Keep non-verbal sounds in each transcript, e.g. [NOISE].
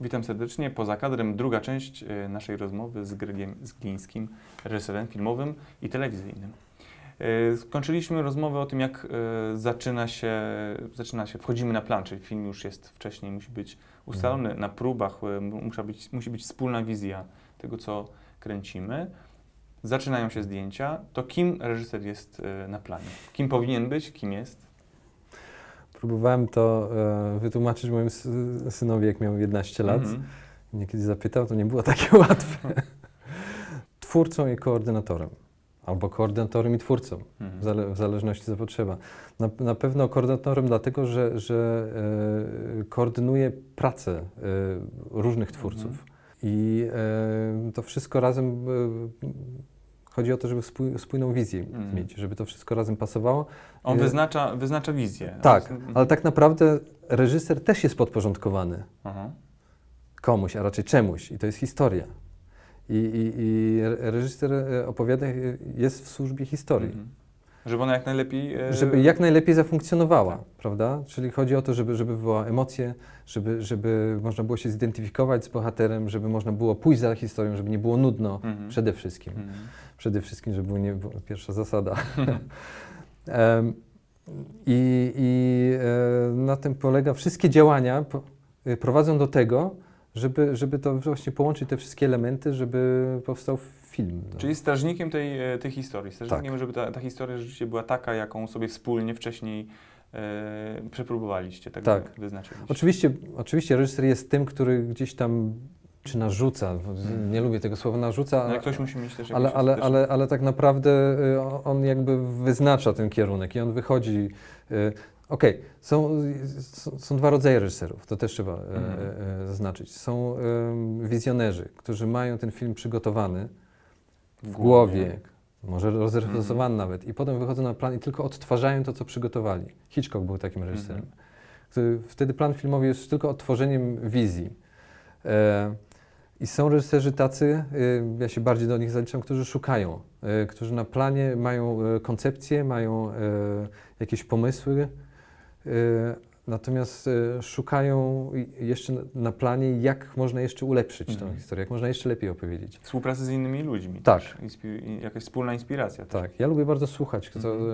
Witam serdecznie. Poza kadrem druga część e, naszej rozmowy z Gregiem Zglińskim, reżyserem filmowym i telewizyjnym. E, Skończyliśmy rozmowę o tym, jak e, zaczyna się, zaczyna się, wchodzimy na plan, czyli film już jest wcześniej, musi być ustalony na próbach, mu- musi być, musi być wspólna wizja tego, co kręcimy. Zaczynają się zdjęcia. To kim reżyser jest na planie? Kim powinien być, kim jest? Próbowałem to e, wytłumaczyć mojemu sy- synowi, jak miał 11 lat. Mhm. Mnie kiedyś zapytał, to nie było takie [LAUGHS] łatwe. Twórcą i koordynatorem. Albo koordynatorem i twórcą, w, Mhm. zale- w zależności za potrzeba. Na, na pewno koordynatorem dlatego, że, że e, koordynuje pracę e, różnych twórców. I e, to wszystko razem e, chodzi o to, żeby spój, spójną wizję Mhm. mieć, żeby to wszystko razem pasowało. On E, wyznacza, wyznacza wizję. Tak, Mhm. ale tak naprawdę reżyser też jest podporządkowany Aha. komuś, a raczej czemuś i to jest historia. I, i, i reżyser e, opowiada, e, jest w służbie historii, Mhm. Żeby ona jak najlepiej. e, żeby jak najlepiej zafunkcjonowała, Tak. prawda? Czyli chodzi o to, żeby, żeby wywołała emocje, żeby, żeby można było się zidentyfikować z bohaterem, żeby można było pójść za historią, żeby nie było nudno Mhm. przede wszystkim. Mhm. Przede wszystkim, żeby nie było pierwsza zasada. [LAUGHS] Em, I i e, na tym polega, wszystkie działania prowadzą do tego, żeby, żeby to właśnie połączyć te wszystkie elementy, żeby powstał film. no. Czyli strażnikiem tej, e, tej historii. Strażnikiem, Tak. żeby ta, ta historia rzeczywiście była taka, jaką sobie wspólnie wcześniej e, przepróbowaliście, tak, Tak. wy- wyznaczyliście. Oczywiście, oczywiście reżyser jest tym, który gdzieś tam czy narzuca, Mhm. nie lubię tego słowa narzuca, Ale ktoś musi mieć też ale, ale, ale, ale tak naprawdę o- on jakby wyznacza ten kierunek i on wychodzi. Okej, są, są, są dwa rodzaje reżyserów, to też trzeba e, Mhm. e, zaznaczyć. Są wizjonerzy, którzy mają ten film przygotowany w głowie, może rozrefleksowany nawet, i potem wychodzą na plan i tylko odtwarzają to, co przygotowali. Hitchcock był takim reżyserem. który- Wtedy plan filmowy jest tylko odtworzeniem wizji. E, I są reżyserzy tacy, y, ja się bardziej do nich zaliczam, którzy szukają, y, którzy na planie mają y, koncepcje, mają y, jakieś pomysły, y, natomiast y, szukają jeszcze na- planie, jak można jeszcze ulepszyć Mhm. tę historię, jak można jeszcze lepiej opowiedzieć. Współpracy z innymi ludźmi. Tak. Jakaś wspólna inspiracja. też. Tak, ja lubię bardzo słuchać, co Mhm.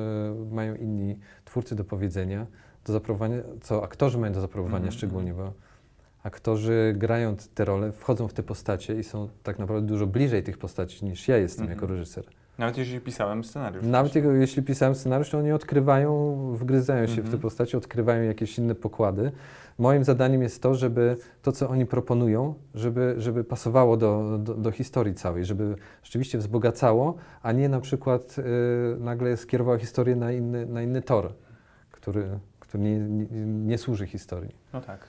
y, mają inni twórcy do powiedzenia, do zaproponowania, co aktorzy mają do zaproponowania Mhm, szczególnie, bo aktorzy grają te role, wchodzą w te postacie i są tak naprawdę dużo bliżej tych postaci niż ja jestem Mhm. jako reżyser. Nawet jeżeli pisałem scenariusz. Nawet jeśli pisałem scenariusz, to oni odkrywają, wgryzają się w Mhm. te postacie, odkrywają jakieś inne pokłady. Moim zadaniem jest to, żeby to, co oni proponują, żeby, żeby pasowało do, do, do historii całej, żeby rzeczywiście wzbogacało, a nie na przykład y, nagle skierowało historię na inny, na inny tor, który, który nie, nie, nie służy historii. No tak.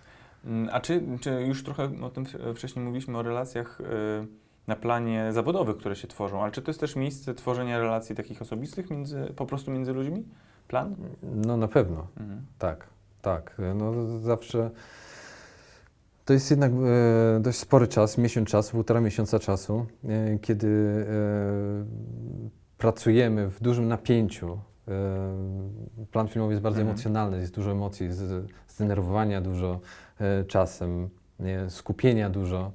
Mm, A czy, czy już trochę o tym w- wcześniej mówiliśmy, o relacjach y, na planie zawodowych, które się tworzą, ale czy to jest też miejsce tworzenia relacji takich osobistych między, po prostu między ludźmi? Plan? No na pewno. Mhm. Tak, tak. No zawsze. To jest jednak e, dość spory czas, miesiąc czasu, półtora miesiąca czasu, e, kiedy e, pracujemy w dużym napięciu. E, plan filmowy jest bardzo Mhm. emocjonalny, jest dużo emocji, zdenerwowania dużo e, czasem, nie, skupienia dużo.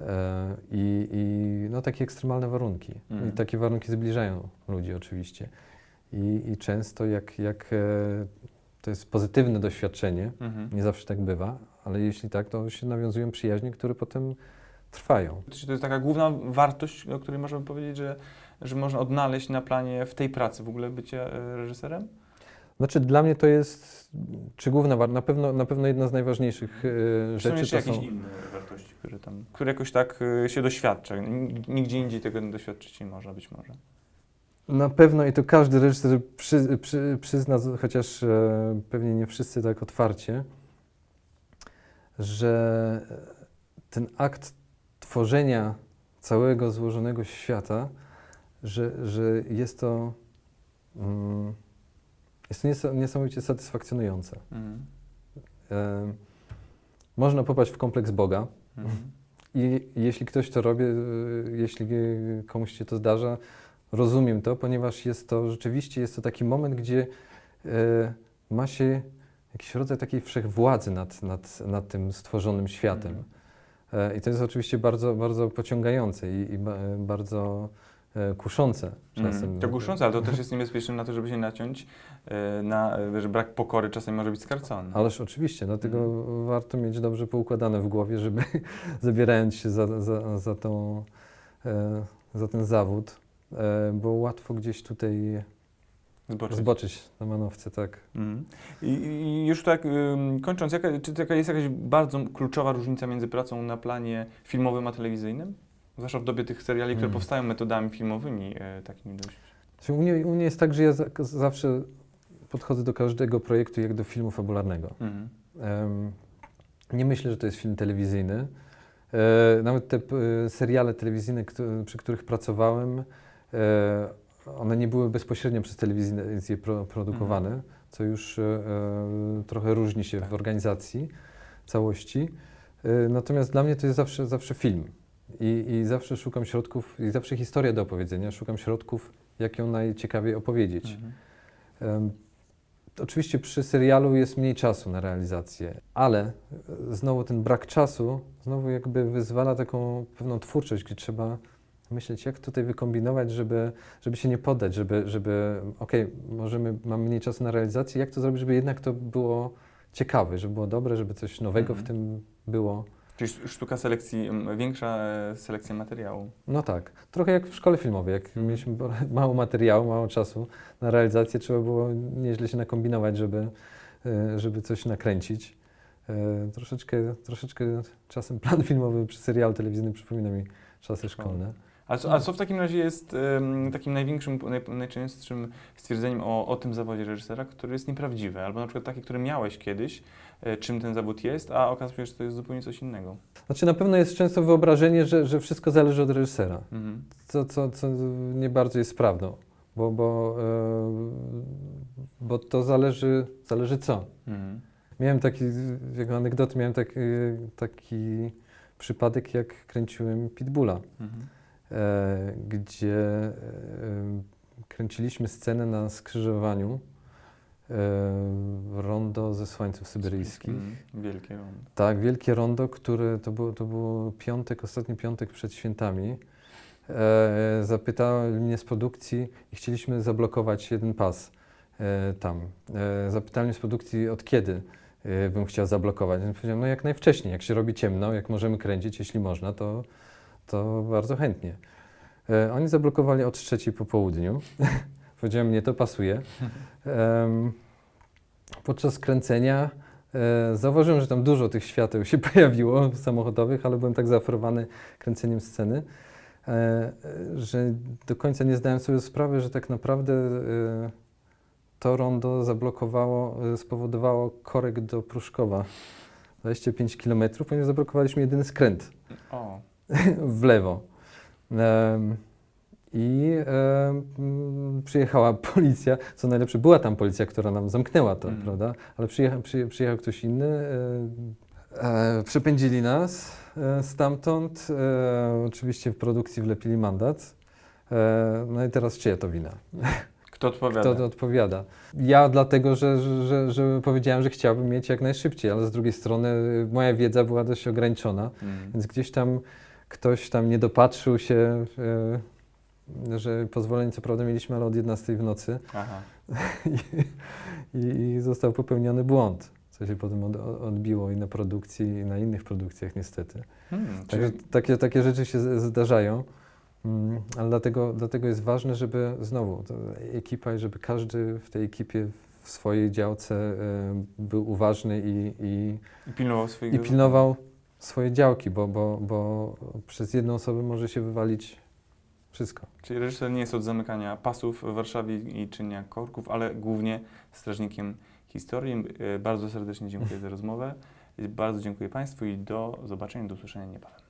E, I, I no, takie ekstremalne warunki. Mhm. I takie warunki zbliżają ludzi oczywiście. I, i często jak, jak e, to jest pozytywne doświadczenie, Mhm. nie zawsze tak bywa, ale jeśli tak, to się nawiązują przyjaźnie, które potem trwają. Czy to jest taka główna wartość, o której możemy powiedzieć, że, że można odnaleźć na planie w tej pracy w ogóle bycie reżyserem? Znaczy dla mnie to jest, czy główna wartość, na pewno, na pewno jedna z najważniejszych e, Czy są rzeczy to jakieś są... inne wartości, które tam, które jakoś tak e, się doświadcza? Nigdzie indziej tego doświadczyć nie można być może. Na pewno i to każdy reżyser przy, przy, przyzna, chociaż e, pewnie nie wszyscy tak otwarcie, że ten akt tworzenia całego złożonego świata, że, że jest to mm, jest to nies- niesamowicie satysfakcjonujące. Mhm. E, można popaść w kompleks Boga Mhm. i jeśli ktoś to robi, e, jeśli komuś się to zdarza, rozumiem to, ponieważ jest to rzeczywiście jest to taki moment, gdzie e, ma się jakiś rodzaj takiej wszechwładzy nad, nad, nad tym stworzonym światem. Mhm. E, I to jest oczywiście bardzo, bardzo pociągające i, i ba, bardzo kuszące czasem. Mm, to kuszące, ale to też jest niebezpieczne na to, żeby się naciąć e, na, e, że brak pokory czasami może być skarcony. Ależ oczywiście, dlatego Mhm. warto mieć dobrze poukładane w głowie, żeby [LAUGHS] zabierając się za, za, za, tą, e, za ten zawód, e, bo łatwo gdzieś tutaj Zboczyć. zboczyć na manowce, tak. Mhm. I, I już tak ym, kończąc, jaka, czy taka jest jakaś bardzo kluczowa różnica między pracą na planie filmowym a telewizyjnym? Zwłaszcza w dobie tych seriali, które Mm. powstają metodami filmowymi, e, takimi dość. Znaczy, U mnie, u mnie jest tak, że ja za, zawsze podchodzę do każdego projektu jak do filmu fabularnego. Mhm. Em, nie myślę, że to jest film telewizyjny. E, nawet te p- seriale telewizyjne, któ- przy których pracowałem, e, one nie były bezpośrednio przez telewizję pro, produkowane, co już e, e, trochę różni się w organizacji całości. E, natomiast dla mnie to jest zawsze, zawsze film. I, I zawsze szukam środków, i zawsze historia do opowiedzenia, szukam środków, jak ją najciekawiej opowiedzieć. Mhm. Em, Oczywiście przy serialu jest mniej czasu na realizację, ale znowu ten brak czasu znowu jakby wyzwala taką pewną twórczość, gdzie trzeba myśleć, jak tutaj wykombinować, żeby, żeby się nie poddać, żeby, żeby okej, możemy, mamy mniej czasu na realizację, jak to zrobić, żeby jednak to było ciekawe, żeby było dobre, żeby coś nowego Mhm. w tym było. Czyli sz- sztuka selekcji, większa e, selekcja materiału. No tak, trochę jak w szkole filmowej, jak mieliśmy [LAUGHS] mało materiału, mało czasu na realizację, trzeba było nieźle się nakombinować, żeby, e, żeby coś nakręcić. E, Troszeczkę, troszeczkę czasem [LAUGHS] plan filmowy przy serialu telewizyjnym przypomina mi czasy szkolne. A co, a co w takim razie jest em, takim największym, naj, najczęstszym stwierdzeniem o, o tym zawodzie reżysera, który jest nieprawdziwy? Albo na przykład takie, które miałeś kiedyś, e, czym ten zawód jest, a okazuje się, że to jest zupełnie coś innego. Znaczy na pewno jest często wyobrażenie, że, że wszystko zależy od reżysera, Mhm. co, co, co nie bardzo jest prawdą, bo, bo, e, bo to zależy, zależy co. Mhm. Miałem taki, jako anegdotę, miałem taki, taki przypadek, jak kręciłem Pitbulla, Mhm. E, gdzie e, kręciliśmy scenę na skrzyżowaniu e, rondo ze słońców syberyjskich. Mhm. Wielkie rondo. Tak, wielkie rondo, które to było, to było piątek, ostatni piątek przed świętami. E, zapytałem mnie z produkcji i chcieliśmy zablokować jeden pas e, tam. E, mnie z produkcji od kiedy e, bym chciał zablokować. Ja powiedziałem, no jak najwcześniej, jak się robi ciemno, jak możemy kręcić, jeśli można, to, to bardzo chętnie. E, oni zablokowali od trzeciej po południu. [LAUGHS] powiedziałem, mnie to pasuje. Podczas kręcenia E, Zauważyłem, że tam dużo tych świateł się [LAUGHS] pojawiło samochodowych, ale byłem tak zaoferowany kręceniem sceny, e, że do końca nie zdałem sobie sprawy, że tak naprawdę to rondo zablokowało, spowodowało korek do Pruszkowa 25 km, ponieważ zablokowaliśmy jedyny skręt O, [LAUGHS] w lewo. I przyjechała policja, co najlepsze, była tam policja, która nam zamknęła to, Mm. prawda? Ale przyjechał, przyje, przyjechał ktoś inny, e, e, przepędzili nas e, stamtąd, e, oczywiście w produkcji wlepili mandat. No i teraz czyja to wina? kto odpowiada? Kto to odpowiada? Ja dlatego, że, że, że, powiedziałem, że chciałbym mieć jak najszybciej, ale z drugiej strony moja wiedza była dość ograniczona. Mhm. Więc gdzieś tam ktoś tam nie dopatrzył się, e, że pozwolenie co prawda mieliśmy, ale od 11 w nocy Aha. [LAUGHS] i, i został popełniony błąd, co się potem od, odbiło i na produkcji, i na innych produkcjach niestety. Hmm, Także czyli, takie, takie rzeczy się zdarzają, mm, ale dlatego, dlatego jest ważne, żeby znowu ekipa i żeby każdy w tej ekipie w swojej działce e, był uważny i, i, I pilnował i pilnował swoje działki, bo, bo, bo przez jedną osobę może się wywalić wszystko. Czyli reżyser nie jest od zamykania pasów w Warszawie i czynienia korków, ale głównie strażnikiem historii. E, Bardzo serdecznie dziękuję za rozmowę. Bardzo dziękuję Państwu i do zobaczenia, do usłyszenia niebawem.